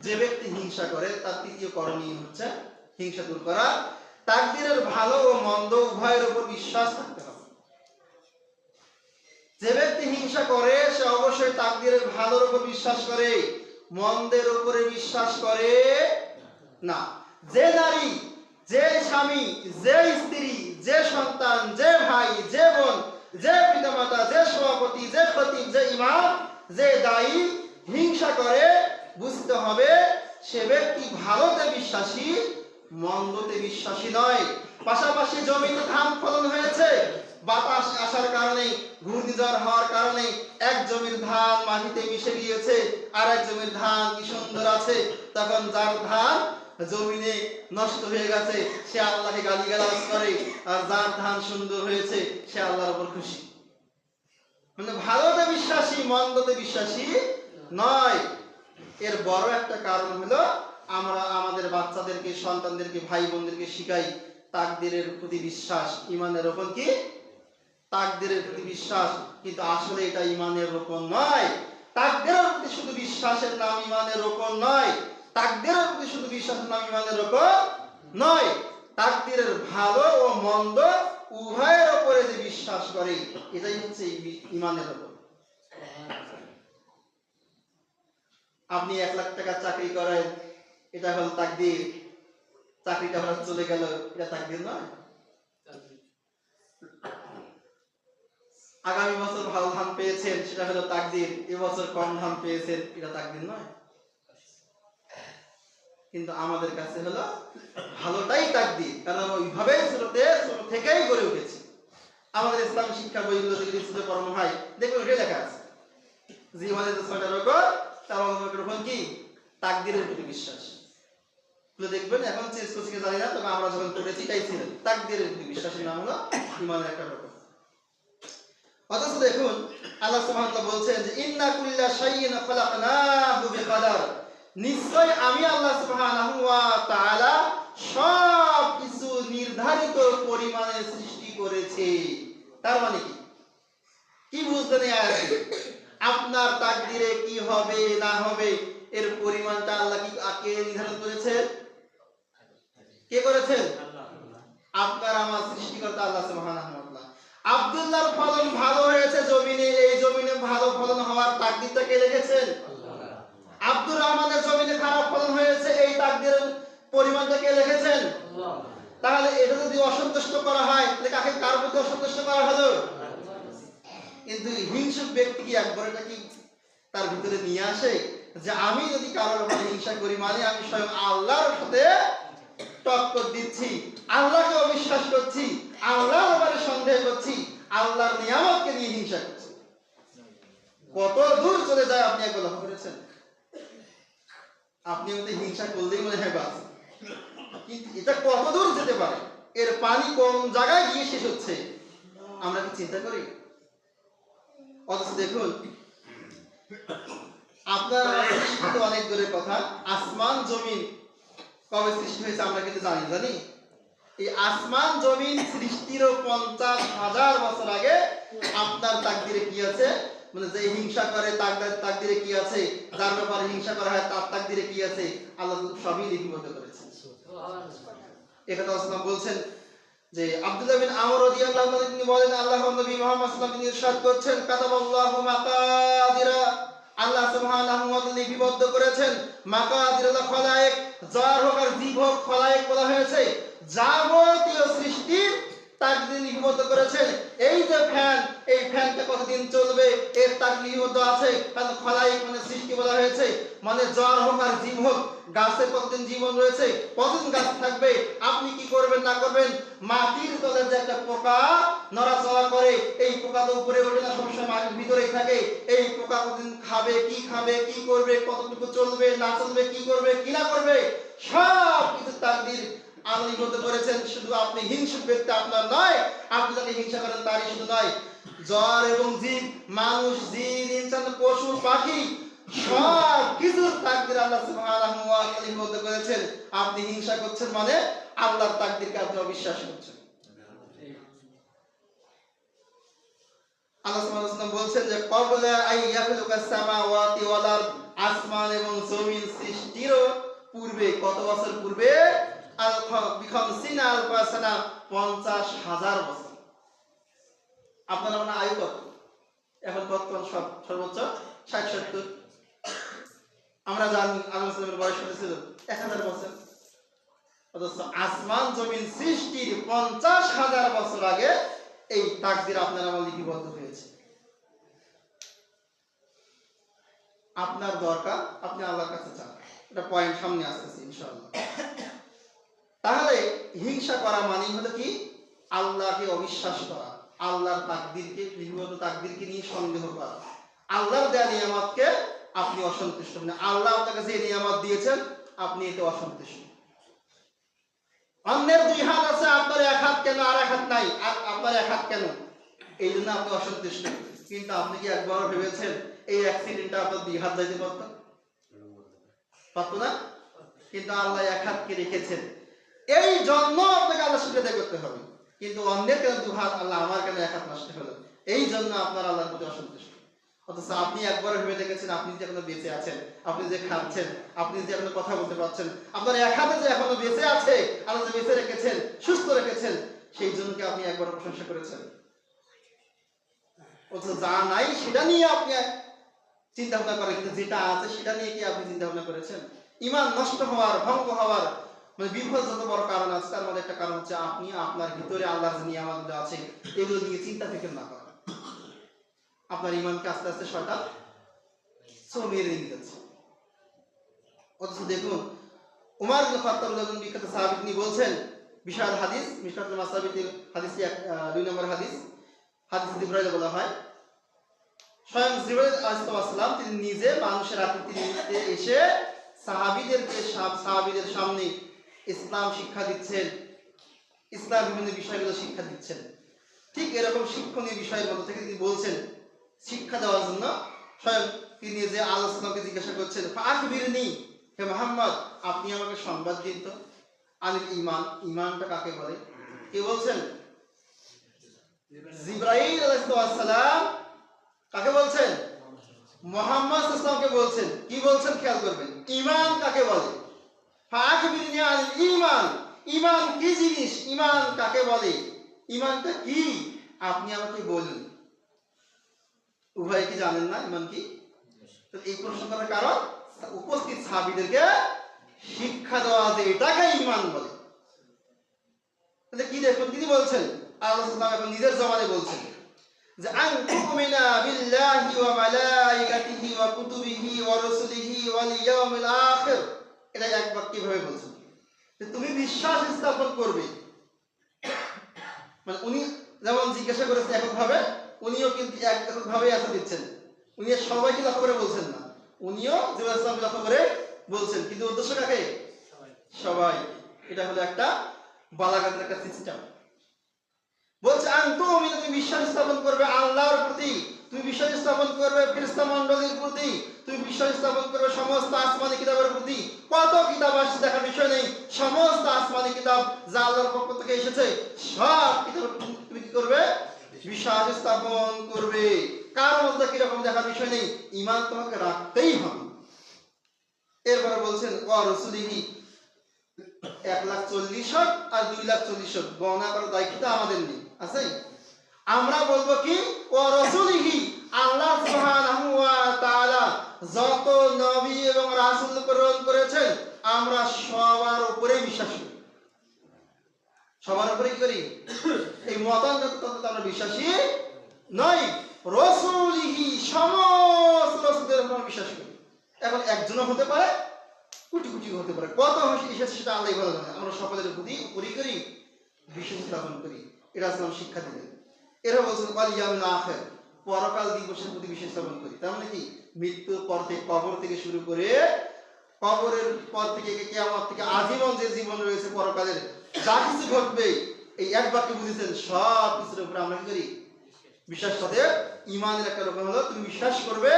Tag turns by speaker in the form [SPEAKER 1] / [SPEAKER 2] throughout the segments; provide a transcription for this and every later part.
[SPEAKER 1] যে ব্যক্তি হিংসা করে, তার তৃতীয় করণীয় হচ্ছে হিংসা দূর করা। তাকদিরের ভালো ও মন্দ উভয়ের উপর বিশ্বাস থাকতে হবে। যে ব্যক্তি হিংসা করে, সে অবশ্যই তাকদিরের ভালোর উপর বিশ্বাস করে, মন্দের উপরে বিশ্বাস করে না। যে নারী, যে স্বামী, যে স্ত্রী, যে সন্তান, যে ভাই, যে বোন, যে পিতামাতা, যে সভাপতি, যে খতিব যে ইমাম, যে দায়ী, হিংসা করে বুঝতে হবে, সে ব্যক্তি ভালোতে বিশ্বাসী, মন্দতে বিশ্বাসী নয়। পাশাপাশি জমিতে ধান ফলন হয়েছে, বাতাস আসার কারণে, ঘূর্ণিঝড় হওয়ার কারণে এক জমির ধান মাটিতে মিশে গিয়েছে, আর এক জমির ধান কি সুন্দর আছে? তখন যার ধান জমিনে নষ্ট হয়ে গেছে, সে আল্লাহকে গালিগালাজ করে, আর যার ধান সুন্দর হয়েছে, সে আল্লাহর উপর খুশি। মানে ভালোতে বিশ্বাসী, মন্দতে বিশ্বাসী নয়। এর বড় একটা কারণ হলো আমরা আমাদের বাচ্চাদেরকে, সন্তানদেরকে ভাই বোনদেরকে শিখাই তাকদিরের প্রতি বিশ্বাস, ইমানের রোপণ কি? তাকদিরের প্রতি বিশ্বাস। কিন্তু আসলে এটা ইমানের রোপণ নয়। তাকদিরের প্রতি শুধু বিশ্বাসের নাম ইমানের রোপণ নয়। তাকদিরের প্রতি শুধু বিশ্বাসের নাম ইমানের রোপণ নয়। তাকদিরের ভালো ও মন্দ উভয়ের ওপরে যে বিশ্বাস করে, এটাই হচ্ছে ইমানের রোপণ। আপনি এক লাখ টাকার চাকরি করেন, এটা হল তাকদির। চাকরিটা হঠাৎ চলে গেল, এটা তাকদির নয়। আগামী বছর ভালো ধান পেয়েছেন, সেটা হলো তাকদির। এবছর কম ধান পেয়েছেন, এটা তাকদির নয়। কিন্তু আমাদের কাছে হলো ভালোটাই তাকদির, কারণ ওইভাবে ছোটতে ছোট থেকেই গড়ে উঠেছি। আমাদের ইসলাম শিক্ষা বইগুলো যদি পড়ানো হয় দেখবেন ওটাই লেখা আছে। জীবনের ছয়টা রোগ তার কি? তাকদিরের প্রতি বিশ্বাস। দেখবেন, এখন চেঞ্জ করছে, জানি না, তবে আমরা যখন পড়েছি এটাই ছিল। তাকদিরের প্রতি বিশ্বাসের নাম হলো ইমানের একটা রকম অথচ দেখুন, আল্লাহ বলছেন যে, ইন্না কুল্লা শাইইন খালাকনাহু বিকাদার নিশ্চয় আমি আল্লাহ সুবহানাহু ওয়া তাআলা সব কিছু নির্ধারিত পরিমাণে সৃষ্টি করেছি। তার মানে কি? কি আয়াত থেকে? আপনার তাকদিরে কি হবে না হবে এর পরিমাণটা আল্লাহ কি কে নির্ধারণ করেছেন? কে করেছেন? আপনার আমার সৃষ্টিকর্তা আল্লাহ সুবহানাহু ওয়া তাআলা। আব্দুল্লাহর ফলন ভালো হয়েছে জমিনে এই জমিনে ভালো ফলন হওয়ার তাকদিরটা কে লিখেছেন আব্দুর রহমানের জমিনে খারাপ ফলন হয়েছে এই তাকদিরের পরিমাণটা কে লিখেছেন তাহলে এটা যদি অসন্তুষ্ট করা হয় তাহলে কাকে কার প্রতি অসন্তুষ্ট করা হলো? কিন্তু হিংসুক ব্যক্তি কি একবার এটা কি তার ভিতরে নিয়ে আসে? যে আমি যদি কারোর উপরে হিংসা করি মানে আমি স্বয়ং আল্লাহর সাথে টক্কর দিচ্ছি, আল্লাহকে অবিশ্বাস করছি, আল্লাহর ব্যাপারে সন্দেহ করছি, আল্লাহর নিয়ামতকে নিয়ে হিংসা করছি। কত দূর চলে যায় আপনি একবার লক্ষ্য করেছেন? আপনি ওতে হিংসা করলেই মনে হয় বাস কিন্তু এটা কত দূর যেতে পারে? এর পানি কোন জায়গায় গিয়ে শেষ হচ্ছে? আমরা কি চিন্তা করি? অথচ দেখুন আপনার সৃষ্টি অনেক দূরের কথা। আসমান জমিন কবে সৃষ্টি হয়েছে আমরা কিন্তু জানি জানি? এই আসমান জমিন সৃষ্টিরও পঞ্চাশ হাজার বছর আগে আপনার তাকদিরে কি আছে? মানে যে হিংসা করে তার তাকদিরে কি আছে? যার ব্যাপারে হিংসা করা হয় তার তাকদিরে কি আছে? আল্লাহ সবই লিপিবদ্ধ করেছেন। একথা আসলাম বলছেন যে আব্দুল্লাহ বিন আমর রাদিয়াল্লাহু তাআলা তিনি বলেন, আল্লাহর নবী মুহাম্মদ সাল্লাল্লাহু আলাইহি ইরশাদ করছেন, কাতাবাল্লাহু মাকাদিরা। আল্লাহ সুবহানাহু ওয়া তাআলা লিপিবদ্ধ করেছেন, মাকাদিরুল খলায়েক, যার হোক আর জীব হোক খলায়েক বলা হয়েছে, যাবতীয় সৃষ্টির তাকদির লিপিবদ্ধ করেছেন এই যে ফ্যান, এই ফ্যানটা কতদিন চলবে? এর তাক লিপিবদ্ধ আছে। কারণ খলায়েক মানে সৃষ্টি বলা হয়েছে। মানে জ্বর হোক আর জীব হোক গাছের কতদিন জীবন রয়েছে, কতদিন গাছ থাকবে, আপনি কি করবেন, না করবেন? মাটির তলে যে একটা পোকা নড়াচড়া করে, এই পোকা তো উপরে ওঠে না, সবসময় মাটির ভিতরেই থাকে। এই পোকা কতদিন খাবে, কি খাবে, কি করবে, কতটুকু চলবে, না চলবে, কি করবে, কি না করবে সব কিছু তাকদির করতে করেছেন শুধু আপনি হিংসুক ব্যক্তি আপনার নয়, আপনি যাকে হিংসা করেন তারই শুধু নয়, জ্বর এবং জীব মানুষ, জিন, ইনসান, পশু, পাখি, সব কিছু তাকদির আল্লাহ সুবহানাহু ওয়া তাআলা করেছেন আপনি হিংসা করছেন মানে আল্লাহর তাকদিরকে আপনি অবিশ্বাস করছেন। আল্লাহ সুবহানাহু ওয়া বলছেন যে সামাওয়াতি ওয়াল আসমান এবং জমিন সৃষ্টিরও পূর্বে, কত বছর পূর্বে 50 হাজার বছর। আপনার আয়ু কত এখন বর্তমান সব সর্বোচ্চ 60 70 আমরা জানি বয়স কত ছিল? 1000 বছর। আসমান জমিন সৃষ্টির পঞ্চাশ হাজার বছর আগে এই তাকদির আপনার আমার লিপিবদ্ধ হয়েছে। আপনার দরকার, আপনি আল্লাহর কাছে চান। এটা পয়েন্ট সামনে আসতেছে, ইনশাআল্লাহ। তাহলে হিংসা করা মানেই হলো কি? আল্লাহকে অবিশ্বাস করা, আল্লাহর তাকদিরকে লিপিবদ্ধ তাকদিরকে নিয়ে সন্দেহ করা। আল্লাহর দেয়া নিয়ামতকে আপনি অসন্তুষ্ট মানে আল্লাহ আপনাকে যে নিয়ামত দিয়েছেন, আপনি এতে অসন্তুষ্ট। অন্যের দুই হাত আছে, আপনার এক হাত কেন, আর এক হাত নাই? আর আপনার এক হাত কেন? এই জন্য আপনি অসন্তুষ্ট। কিন্তু আপনি কি একবার ভেবেছেন, এই অ্যাক্সিডেন্টটা আপনার দুই হাত যাইতে পারত? পারতো না? কিন্তু আল্লাহ এক হাতকে রেখেছেন। এই জন্য আপনাকে আল্লাহ শুক্রিয়া করতে হবে। কিন্তু অন্যের কেন দু হাত আল্লাহ আমার কেন এক হাত নষ্ট হলো? এই জন্য আপনার আল্লাহর প্রতি অসন্তুষ্ট। অথচ আপনি একবার ভেবে দেখেছেন, আপনি যে এখনও বেঁচে আছেন, আপনি যে খাচ্ছেন, আপনি যে এখনও কথা বলতে পারছেন, আপনার এক হাতে যে এখনও বেঁচে আছে, আল্লাহ যে বেঁচে রেখেছেন, সুস্থ রেখেছেন, সেই জন্যকে আপনি একবার প্রশংসা করেছেন। অথচ যা নাই সেটা নিয়ে আপনি চিন্তা ভাবনা করেন, কিন্তু যেটা আছে সেটা নিয়ে কি আপনি চিন্তা ভাবনা করেছেন? ইমান নষ্ট হওয়ার, ভঙ্গ হওয়ার মানে বিফল যত বড় কারণ আছে, তার মধ্যে একটা কারণ হচ্ছে আপনি আপনার ভিতরে আল্লাহর যে নিয়ামতগুলো আছে, এগুলো নিয়ে চিন্তা থেকে না করা। আপনার ইমানকে আস্তে আস্তে শয়তান সব মেরে নিয়ে যাচ্ছে। অথচ দেখুন, উমার খাত্তাব যখন বিখ্যাত সাহাবী তিনি বলছেন, বিশাল হাদিস মিশকাতুল মাসাবিতের হাদিসটি এক দুই নম্বর হাদিস হাদিস জিবরাইল বলা হয়। স্বয়ং জিবরাইল আলাইহিস সালাম তিনি নিজে মানুষের আকৃতি এসে সাহাবীদেরকে সাহাবীদের সামনে ইসলাম শিক্ষা দিচ্ছেন। ইসলাম বিভিন্ন বিষয়গুলো শিক্ষা দিচ্ছেন। ঠিক এরকম শিক্ষণীয় বিষয়ের মধ্যে থেকে তিনি বলছেন, শিক্ষা দেওয়ার জন্য স্বয়ং তিনি যে আলোচনাকে জিজ্ঞাসা করছেন আখবিরনি হে মোহাম্মদ, আপনি আমাকে সংবাদ দিন তো। আনিল ইমান ইমানটা কাকে বলে? কে বলছেন? জিব্রাইল আলাইহিস সালাম কাকে বলছেন? মোহাম্মদ ইসলামকে বলছেন। কি বলছেন? খেয়াল করবেন। ইমান কাকে বলে? আনিল ইমান। ইমান কি জিনিস? ইমান কাকে বলে? ইমানটা কি? আপনি আমাকে বলুন। উভয় কি জানেন না ইমান কি? এই প্রশ্ন করার কারণ, উপস্থিত সাহাবীদেরকে শিক্ষা দেওয়া যে এটাকে ইমান বলে। তাহলে কি দেখুন, তিনি বলছেন, আল্লাহ এখন নিজের জবানে বলছেন যে আন তুমিনা বিল্লাহি ওয়া মালাইকাতিহি ওয়া কুতুবিহি ওয়া রাসূলিহি ওয়াল ইয়াউমিল আখির। এটা এক বাক্যে ভাবে বলছেন? তুমি বিশ্বাস স্থাপন করবে। মানে উনি যেমন জিজ্ঞাসা করেছেন এককভাবে, উনিও কিন্তু এক এককভাবে আসা দিচ্ছেন। উনি সবাইকে লক্ষ্য করে বলছেন না। উনিও জিবরাইল ইসলামকে লক্ষ্য করে বলছেন। কিন্তু উদ্দেশ্য কাকে? সবাই। এটা হলো একটা বালাগাতের একটা সিস্টেম বলছে আন্তু তুমি বিশ্বাস স্থাপন করবে আল্লাহর প্রতি তুমি বিশ্বাস স্থাপন করবে ফেরেশতা মণ্ডলীর প্রতি তুমি বিশ্বাস স্থাপন করবে সমস্ত আসমানি কিতাবের প্রতি। কত কিতাব আসছে দেখার বিষয় নেই, সমস্ত আসমানি কিতাব যা আল্লাহর পক্ষ থেকে এসেছে, সব প্রতি তুমি কি করবে? বিশ্বাস স্থাপন করবে। কার মধ্যে কীরকম দেখার বিষয় নেই ইমান তোমাকে রাখতেই হবে। এরপরে বলছেন, ও রসুলিহি, এক লাখ চল্লিশ আর দুই লাখ চল্লিশ গণনা করার দায়িত্ব আমাদের নেই, আছে? আমরা বলব কি? ও রসুলিহি, আল্লাহ সুবহানাহু ওয়া তাআলা যত নবী এবং রাসূল প্রেরণ করেছেন, আমরা সবার উপরে বিশ্বাস। সবার উপরে কি করি? এই মতান্তর আমরা বিশ্বাসী নয় রসুলিহি, সমস্ত রসুলদের উপর আমরা বিশ্বাস করি এখন একজনও হতে পারে কোটি কোটি হতে পারে। কত এসেছে সেটা আল্লাহ ভালো জানে আমরা সকলের প্রতি উপরই করি, বিশ্বাস স্থাপন করি। এটা আসলাম শিক্ষা দিলেন এরা বলছেন আখের, পরকাল দিবসের প্রতি বিশ্বাস স্থাপন করি। তার মানে কি? পর থেকে, কবর থেকে শুরু করে, কবরের পর থেকে থেকে আজীবন যে জীবন রয়েছে পরকালের, যা কিছু ঘটবে, এই এক বুঝেছেন, সব কিছুর উপরে আমরা কি করি? বিশ্বাস ইমানের একটা রকম হলো, তুমি বিশ্বাস করবে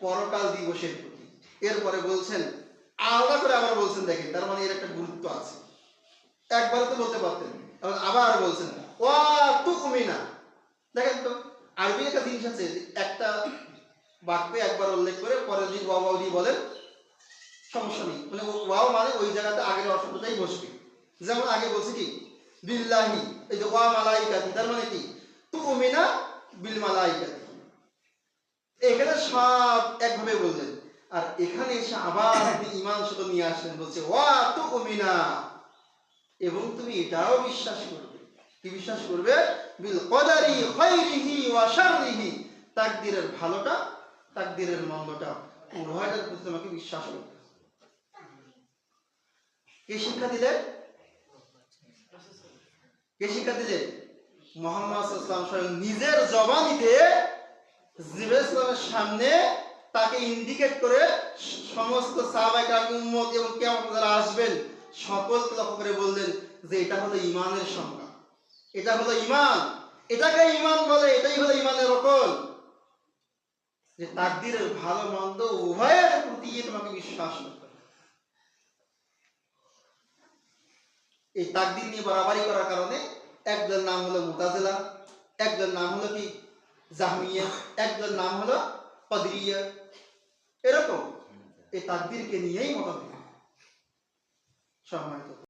[SPEAKER 1] পরকাল দিবসের প্রতি। এরপরে বলছেন, আলাদা করে আবার বলছেন, দেখেন, তার মানে এর একটা গুরুত্ব আছে। একবার তো বলতে পারতেন। আবার বলছেন, ওয়া তুমিনা দেখেন তো, আরবি একটা জিনিস আছে একটা বাক্যে একবার উল্লেখ করে পরে যদি ওয়াও দিয়ে বলেন, সমস্যা নেই। মানে ওয়াও মানে ওই জায়গাতে আগের অশব্দটাই বসবে। যেমন আগে বলছি কি, বিল্লাহি, এই যে ওয়া মালাইকাতি, তার মানে কি? তু উমিনা বিল মালাইকাতি। এখানে সব একভাবে বললেন। আর এখানে এসে আবার আপনি ইমান শুধু নিয়ে আসলেন, বলছে, ওয়া তু উমিনা এবং তুমি এটাও বিশ্বাস করবে। কি বিশ্বাস করবে? বিল কদারি খাইরিহি ওয়া শাররিহি। তাকদীরের ভালোটা, তাকদীরের মন্দটা উভয়টার প্রতি তোমাকে বিশ্বাস করবে কে শিক্ষা দিলেন কে শিক্ষা দিলেন মোহাম্মদ স্বয়ং নিজের জবানিতে ইসলামের সামনে তাকে ইন্ডিকেট করে সমস্ত সাহাবাই উম্মত এবং কেমন যারা আসবেন, সকলকে লক্ষ্য করে বললেন যে এটা হলো ইমানের সংজ্ঞা। এটা হলো ইমান এটাকে ইমান বলে, এটাই হলো ইমানের রকম। যে তাকদিরের ভালো, মন্দ, উভয়ের প্রতি তোমাকে বিশ্বাস এই তাকদির নিয়ে বাড়াবাড়ি করার কারণে একজন নাম হলো মুতাজিলা, একজন নাম হলো কি? জাহমিয়া, একজন নাম হলো কদরিয়া। এরকম এই তাকদিরকে নিয়েই মতভেদ। সম্মানিত